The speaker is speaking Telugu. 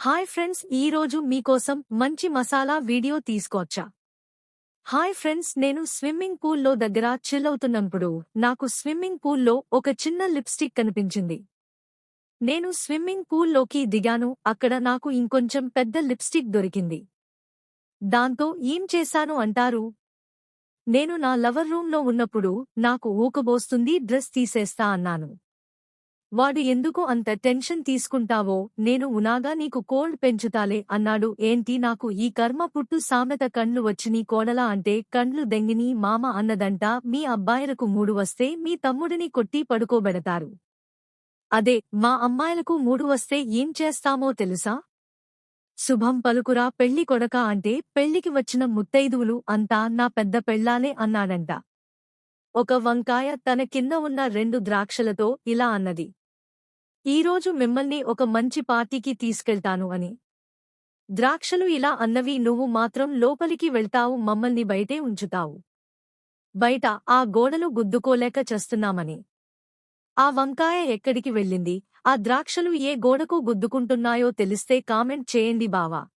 హాయ్ ఫ్రెండ్స్ ఈరోజు మీకోసం మంచి మసాలా వీడియో తీసుకొచ్చా హాయ్ ఫ్రెండ్స్ నేను స్విమ్మింగ్ పూల్లో దగ్గర చిల్ అవుతున్నప్పుడు నాకు స్విమ్మింగ్ పూల్లో ఒక చిన్న లిప్స్టిక్ కనిపించింది. నేను స్విమ్మింగ్ పూల్లోకి దిగాను అక్కడ నాకు ఇంకొంచెం పెద్ద లిప్స్టిక్ దొరికింది. దాంతో ఏం చేశాను అంటారు? నేను నా లవర్ రూంలో ఉన్నప్పుడు నాకు ఊకబోస్తుంది డ్రెస్ తీసేస్తా అన్నాను. వాడు ఎందుకు అంత టెన్షన్ తీసుకుంటావో నేను ఉనాగా నీకు కోల్డ్ పెంచుతాలే అన్నాడు. ఏంటి నాకు ఈ కర్మ పుట్టు సామెత కండ్లు వచ్చిని కోడలా అంటే కండ్లు దెంగిని మామ అన్నదంట. మీ అబ్బాయిలకు మూడు వస్తే మీ తమ్ముడిని కొట్టి పడుకోబెడతారు. అదే మా అమ్మాయిలకు మూడు వస్తే ఏం చేస్తామో తెలుసా? శుభం పలుకురా పెళ్ళి కొడక అంటే పెళ్ళికి వచ్చిన ముత్తైదువులు అంతా నా పెద్ద పెళ్ళాలే అన్నాడంట. ఒక వంకాయ తన కింద ఉన్న రెండు ద్రాక్షలతో ఇలా అన్నది. ఈరోజు మిమ్మల్ని ఒక మంచి పార్టీకి తీసుకెళ్తాను అని. ద్రాక్షలు ఇలా అన్నవి నువ్వు మాత్రం లోపలికి వెళ్తావు మమ్మల్ని బయటే ఉంచుతావు. బయట ఆ గోడలు గుద్దుకోలేక చస్తున్నామని. ఆ వంకాయ ఎక్కడికి వెళ్ళింది? ఆ ద్రాక్షలు ఏ గోడకు గుద్దుకుంటున్నాయో తెలిస్తే కామెంట్ చేయండి బావా.